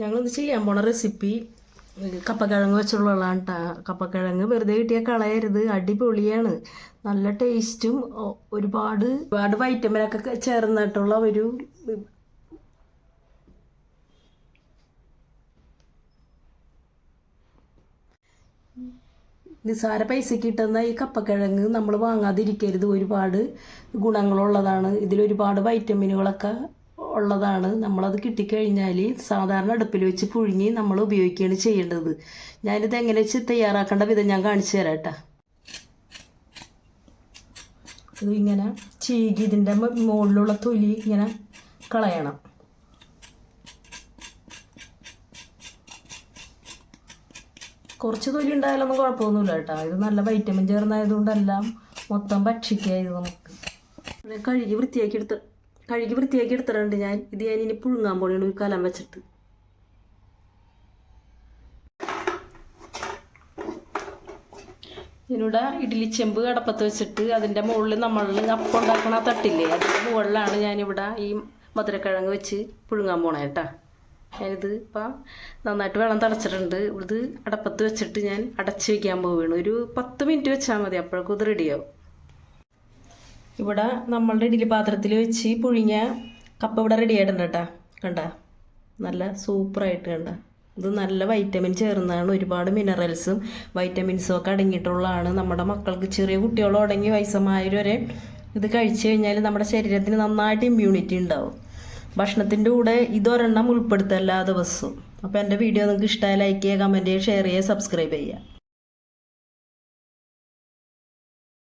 ഞങ്ങളിത് ചെയ്യാൻ പോണ റെസിപ്പി കപ്പക്കിഴങ്ങ് വെച്ചുള്ളതാണ് കേട്ടോ കപ്പക്കിഴങ്ങ് വെറുതെ കിട്ടിയാൽ കളയരുത്. അടിപൊളിയാണ്. നല്ല ടേസ്റ്റും ഒരുപാട് ഒരുപാട് വൈറ്റമിനൊക്കെ ചേർന്നിട്ടുള്ള ഒരു നിസ്സാര പൈസയ്ക്ക് കിട്ടുന്ന ഈ കപ്പക്കിഴങ്ങ് നമ്മൾ വാങ്ങാതിരിക്കരുത്. ഒരുപാട് ഗുണങ്ങളുള്ളതാണ്. ഇതിലൊരുപാട് വൈറ്റമിനുകളൊക്കെ ഉള്ളതാണ്. നമ്മളത് കിട്ടിക്കഴിഞ്ഞാൽ സാധാരണ അടുപ്പിൽ വെച്ച് പുഴുങ്ങി നമ്മൾ ഉപയോഗിക്കുകയാണ് ചെയ്യേണ്ടത്. ഞാനിത് എങ്ങനെ വെച്ച് തയ്യാറാക്കേണ്ട വിധം ഞാൻ കാണിച്ചു തരാം കേട്ടോ ഇത് ഇങ്ങനെ ചീകി ഇതിന്റെ മുകളിലുള്ള തൊലി ഇങ്ങനെ കളയണം. കുറച്ച് തൊലി ഉണ്ടായാലൊന്നും കുഴപ്പമൊന്നുമില്ല കേട്ടോ. ഇത് നല്ല വൈറ്റമിൻ ചേർന്നായതുകൊണ്ടെല്ലാം മൊത്തം ഭക്ഷിക്കുക ഇത് നമുക്ക്. കഴുകി വൃത്തിയാക്കി എടുത്ത് കഴുകി വൃത്തിയാക്കി എടുത്തിട്ടുണ്ട് ഞാൻ. ഇത് ഞാൻ ഇനി പുഴുങ്ങാൻ പോണേണ് ഒരു കലം വെച്ചിട്ട്. ഇതിനൂടെ ഇഡ്ഡലി ചെമ്പ് കടപ്പത്ത് വെച്ചിട്ട് അതിന്റെ മുകളിൽ നമ്മൾ അപ്പം ഉണ്ടാക്കണ തട്ടില്ലേ? അതിന്റെ മുകളിലാണ് ഞാനിവിടെ ഈ മധുരക്കിഴങ്ങ് വെച്ച് പുഴുങ്ങാൻ പോണേ കേട്ടാ. ഞാനിത് ഇപ്പം നന്നായിട്ട് വെള്ളം തിളച്ചിട്ടുണ്ട്. ഇത് അടപ്പത്ത് വെച്ചിട്ട് ഞാൻ അടച്ച് വയ്ക്കാൻ പോവുകയാണ് ഒരു പത്ത് മിനിറ്റ് വെച്ചാൽ മതി. അപ്പോഴേക്കും ഇത് റെഡിയാവും ഇവിടെ നമ്മളുടെ ഇഡ്ഡലി പാത്രത്തിൽ വെച്ച് പുഴുങ്ങിയ കപ്പ ഇവിടെ റെഡി ആയിട്ടുണ്ട് കേട്ടോ. കണ്ട? നല്ല സൂപ്പറായിട്ട് കണ്ട. ഇത് നല്ല വൈറ്റമിൻ ചേർന്നതാണ്. ഒരുപാട് മിനറൽസും വൈറ്റമിൻസും ഒക്കെ അടങ്ങിയിട്ടുള്ളതാണ്. നമ്മുടെ മക്കൾക്ക് ചെറിയ കുട്ടികളോ അടങ്ങി വയസ്സമായവരെ വരെ ഇത് കഴിച്ചു കഴിഞ്ഞാൽ നമ്മുടെ ശരീരത്തിന് നന്നായിട്ട് ഇമ്മ്യൂണിറ്റി ഉണ്ടാവും. ഭക്ഷണത്തിന്റെ കൂടെ ഇതൊരെണ്ണം ഉൾപ്പെടുത്തുക എല്ലാ ദിവസവും അപ്പോൾ എന്റെ വീഡിയോ നിങ്ങൾക്ക് ഇഷ്ടമായി ലൈക്ക് ചെയ്യുക കമന്റ് ചെയ്യുക ഷെയർ ചെയ്യുക സബ്സ്ക്രൈബ് ചെയ്യുക.